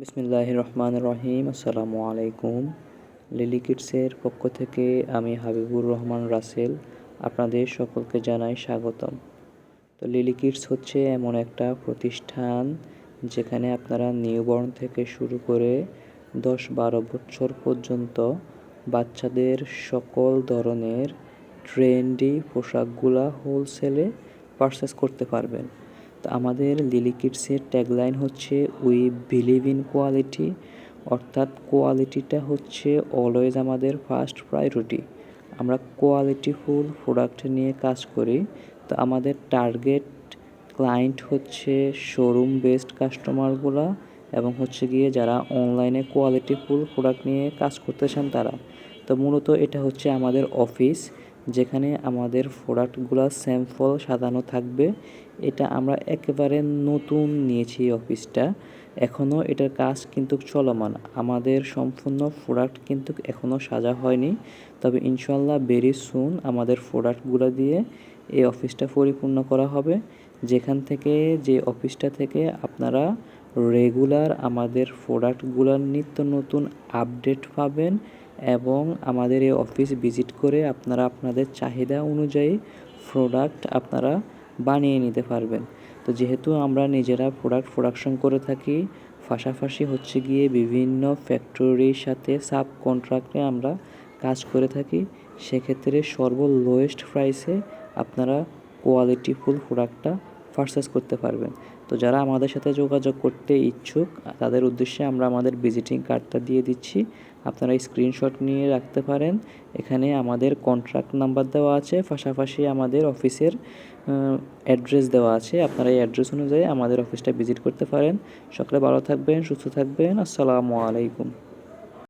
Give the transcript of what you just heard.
বিসমিল্লাহ রহমান রহিম আসসালামু আলাইকুম লিলি কিডসের পক্ষ থেকে আমি হাবিবুর রহমান রাসেল আপনাদের সকলকে জানাই স্বাগতম। তো লিলি কিডস হচ্ছে এমন একটা প্রতিষ্ঠান যেখানে আপনারা নিউবর্ন থেকে শুরু করে দশ বারো বছর পর্যন্ত বাচ্চাদের সকল ধরনের ট্রেন্ডি পোশাকগুলা হোলসেলে পারচেস করতে পারবেন। তো আমাদের লিলি কিডসের ট্যাগলাইন হচ্ছে উই বিলিভ ইন কোয়ালিটি অর্থাৎ কোয়ালিটিটা হচ্ছে অলওয়েজ আমাদের ফার্স্ট প্রায়োরিটি আমরা কোয়ালিটিফুল প্রোডাক্ট নিয়ে কাজ করি, তো আমাদের টার্গেট ক্লায়েন্ট হচ্ছে শোরুম বেসড কাস্টমারগুলা এবং হচ্ছে গিয়ে যারা অনলাইনে কোয়ালিটিফুল প্রোডাক্ট নিয়ে কাজ করতে চান তারা। তো মূলত এটা হচ্ছে আমাদের অফিস যেখানে আমাদের প্রোডাক্টগুলো স্যাম্পল সাজানো থাকবে। এটা আমরা একেবারে নতুন নিয়েছি অফিসটা এখনও এটার কাজ কিন্তু চলমান। আমাদের সম্পূর্ণ প্রোডাক্ট কিন্তু এখনও সাজা হয়নি। তবে ইনশাল্লাহ ভেরি সুন আমাদের প্রোডাক্টগুলো দিয়ে এই অফিসটা পরিপূর্ণ করা হবে। যেখান থেকে, যে অফিসটা থেকে আপনারা রেগুলার আমাদের প্রোডাক্টগুলোর নিত্য নতুন আপডেট পাবেন এবং আমাদের এই অফিস ভিজিট করে আপনারা আপনাদের চাহিদা অনুযায়ী প্রোডাক্ট আপনারা বানিয়ে নিতে পারবেন। তো যেহেতু আমরা নিজেরা প্রোডাক্ট প্রোডাকশন করে থাকি, পাশাপাশি হচ্ছে গিয়ে বিভিন্ন ফ্যাক্টরির সাথে সাব কন্ট্রাক্টে আমরা কাজ করে থাকি, সেক্ষেত্রে সর্ব লোয়েস্ট প্রাইসে আপনারা কোয়ালিটিফুল প্রোডাক্টটা পারচেস করতে পারবেন। তো যারা আমাদের সাথে যোগাযোগ করতে ইচ্ছুক, তাদের উদ্দেশ্যে আমরা আমাদের ভিজিটিং কার্ডটা দিয়ে দিচ্ছি। আপনারা স্ক্রিনশট নিয়ে রাখতে পারেন। এখানে আমাদের কন্ট্রাক্ট নাম্বার দেওয়া আছে, পাশাপাশি আমাদের অফিসের অ্যাড্রেস দেওয়া আছে। আপনারা এই অ্যাড্রেস অনুযায়ী আমাদের অফিসটা ভিজিট করতে পারেন। সকালে ভালো থাকবেন, সুস্থ থাকবেন। আসসালামু আলাইকুম।